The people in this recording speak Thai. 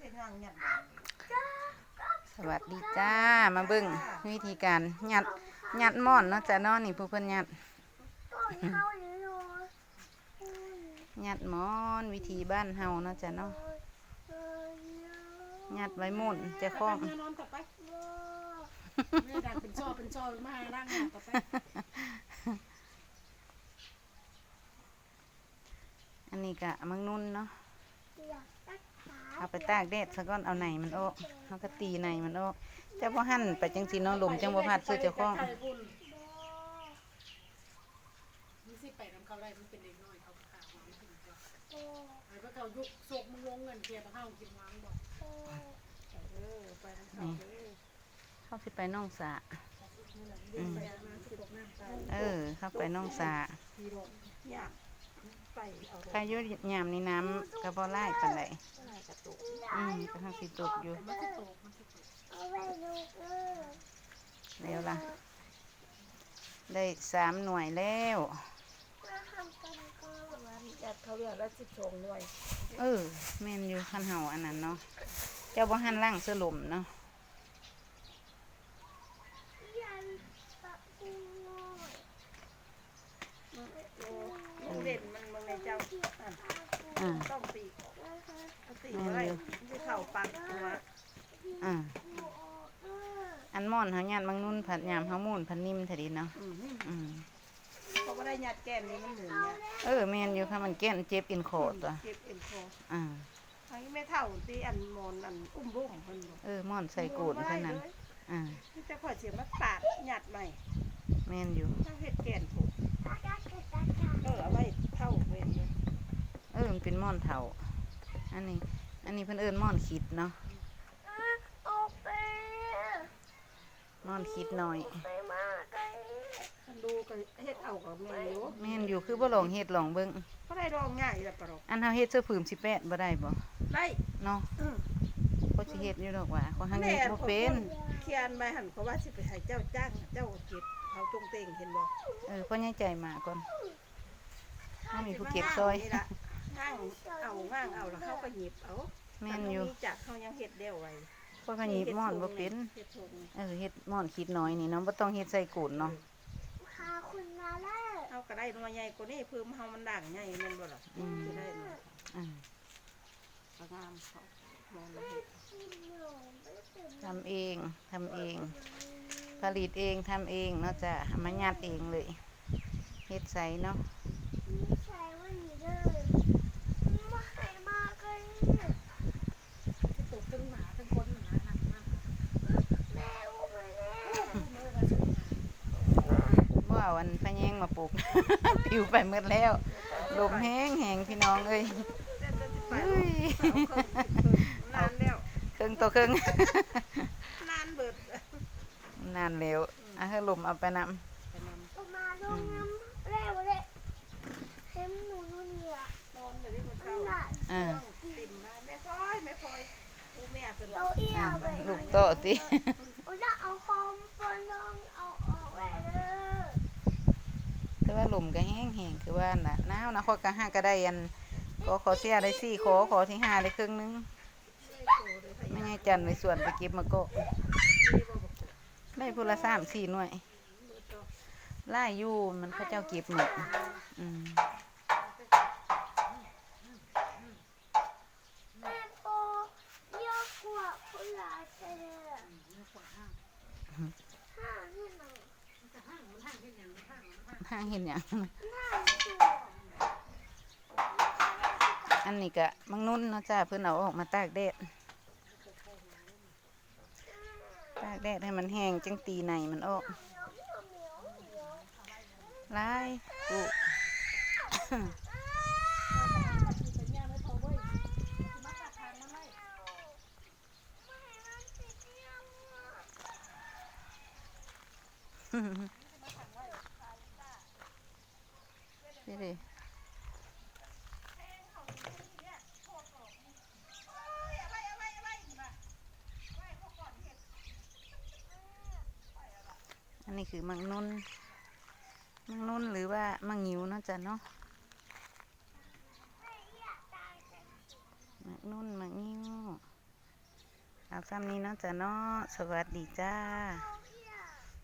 สวัสดีจ้า มาเบิ่งวิธีการยัดยัดหม่อนเนาะจ้ะเนาะนี่ผู้เพิ่นยัดหยัดหมอนวิธีบ้านเฮาเนาะจ้ะเนาะยัดไว้หมุ่นจะคล้องแม่นอนกลับไปแม่ดังเป็นชอเป็นช่อมาร่างหยัดต่อไปอันนี้ก็มังนุ่นเนาะ เอาไปตากแดดซะก่อนเอาไหนมันออกเฮาก็ตีไหนมันออกแต่บ่หั่นไปจังซี่เนาะลมจังบ่พัดซื้อเจ้าของไข่บุญมีสิไปนำเขาได้มันเป็นเด็กน้อยเขาขาวมันถึงจะไอ้พวกเขายุกโศกมึงลงเงินเกียร์ตะเข้ากินวางบ่เออไปน้ำเขาเด้อเข้าสิไปน้องสาอืมไปมาสิตกน้ำตายเออเข้าไปน้องสาทีโรงอยาก ไปเอาใครอยู่ยามนี้น้ำก็บ่ไล่ปานใดได้กระตุกอืมก็ทั้งสิตกอยู่มันสิตกมันสิตกเอาไว้ลูกเออแล้วล่ะ ได้สามหน่วยแล้วมาทำกันก่อนวันยัดเขาเรียกแล้วสิบสองหน่วย เออแม่นอยู่คันเฮาอันนั้นเนาะเจ้าบ่หันล่างเสื้อลมเนาะ ยันปะกุ้งน้อย โอ้มันเด่นมันมันในเจ้าอะ อ่าต้องตีนะคะเอาตีอะไรที่เข่าปักหัวอ่าดูออกเอออันม่อนเฮาญาติบางนุ่นผัดยามเฮามูนผัดนิ่มเท่าดีเนาะอืมอืมเพราะว่าได้ยัดแก้มนี้มันเหมือนเนี่ยเออแม่นอยู่ค่ะมันแก้นเจ็บอินคอตัวเก็บเอ็นคออ่าทั้งไม่เท่าตีอันมอนอันอุ้มบุ้มเพิ่นบอกเออม่อนใส่โกดเท่านั้นอ่าที่จะขอเสียมาปาดหยัดใหม่แม่นอยู่ถ้าเห็ดแก่นถูก เออมันเป็นม่อนเถาอันนี้ อันนี้เพิ่นเอิ้นม่อนคิดเนาะอะออกไปม่อนคิดหน่อยไปมากไกลคันดูก็เฮ็ดเอากับแม่อยู่แม่นอยู่คือบ่ลองเฮ็ดลองเบิ่งเพราะได้รองง่ายละปะหรอกอันเฮาเฮ็ดเสื้อผืมสิแปดบ่ได้บ่ได้เนาะอืมก็สิเฮ็ดอยู่ดอกว่าขอหังแม่เฮ็ดบ่เป็นเขียนไปหันเขาว่าสิไปให้เจ้าจ้างเจ้าเก็บเขาจงเต็งเห็นบ่เออพ่อใหญ่ใจมาก่อนเฮามีผู้เก็บซอย นี่ล่ะง่างเอาง่างเอาแล้วเขาก็หยิบเอาแม่นอยู่ถ้าบ่มีจักเขายังเฮ็ดเดียวไว้พ่อก็หยิบม่อนบ่เป็นเฮ็ดถุงเออเฮ็ดม่อนคิดน้อยนี่เนาะบ่ต้องเฮ็ดใส่กูนเนาะพาคุณมาแล้วเอาก็ได้หน่วยใหญ่กว่านี้เพิ่มเฮามันด่างใหญ่แม่นบ่ล่ะอืมสิได้หน่อยอ่าก็งามเขามองแล้วเฮ็ดกินหนมไม่ตื่นทำเองทำเอง ผลิตเองทำเองเนาะจ้ะเอามายัดเองเลยเฮ็ดใส่เนาะ ไม่ใช่ว่าหนีเลยมาให้มาไกล สิตกทั้งหมาทั้งคนหมาหันมา แม่อุ้มไปแล้ว เมื่อก็สิมา บ่เอาอันพะแยงมาปลูก ปิวไปหมดแล้วลมแห้งแหงพี่น้องเอ้ยเต้นเต้นสิไปเฮ้ยนานแล้วครึ่งต่อครึ่งนานเบิดนานแล้วอะให้ลมเอาไปนำออกมาลงน้ำเร็วเลยเห็นหนูนู่นเนี่ยนอนเลยที่คนขเข้านาดอ่าติ่มมาแม่พลอยแม่พลอยกูแม่เป็นโตเอี้ยอ่าไปลูกโตติ อุจะเอาคอมฟอนลองเอาออกไปเลย แต่ ว่าลมก็แห้งแหงคือว่าน่ะหนาวนะข้อยก็ห้าก็ได้อันก็ขอเสียได้สี่ขอขอที่ห้าได้ครึ่งนึงไม่ไงจันในส่วนไปเก็บมาก็ได้พูละสามสี่หน่วยไล่อยู่มันเขาเจ้าเก็บหมดอืม แม่โปเยอะกว่าผู้หลายไปเลยห้าที่ไหน ห้างเห็น อย่างเห้าที่างอันนี้ก็มังนุ่นเนาะจ้าเพิ่อนเอาออกมาตากแดดตากแดดให้มันแห้งจังตีในมันออกลายป็นย่าไม่พอเว้ยสิมาตัดทางมาไล่ ไม่ให้มันติดเยี่ยมอะ นี่ดิ อันนี้คือมังนุ่นมังนุ่นหรือว่ามังหิวนาะจ๊ะเนาะมังนุ่นมังหิวเอาซ้ำนี้นาะจ๊ะเนาะสวัสดีจ้า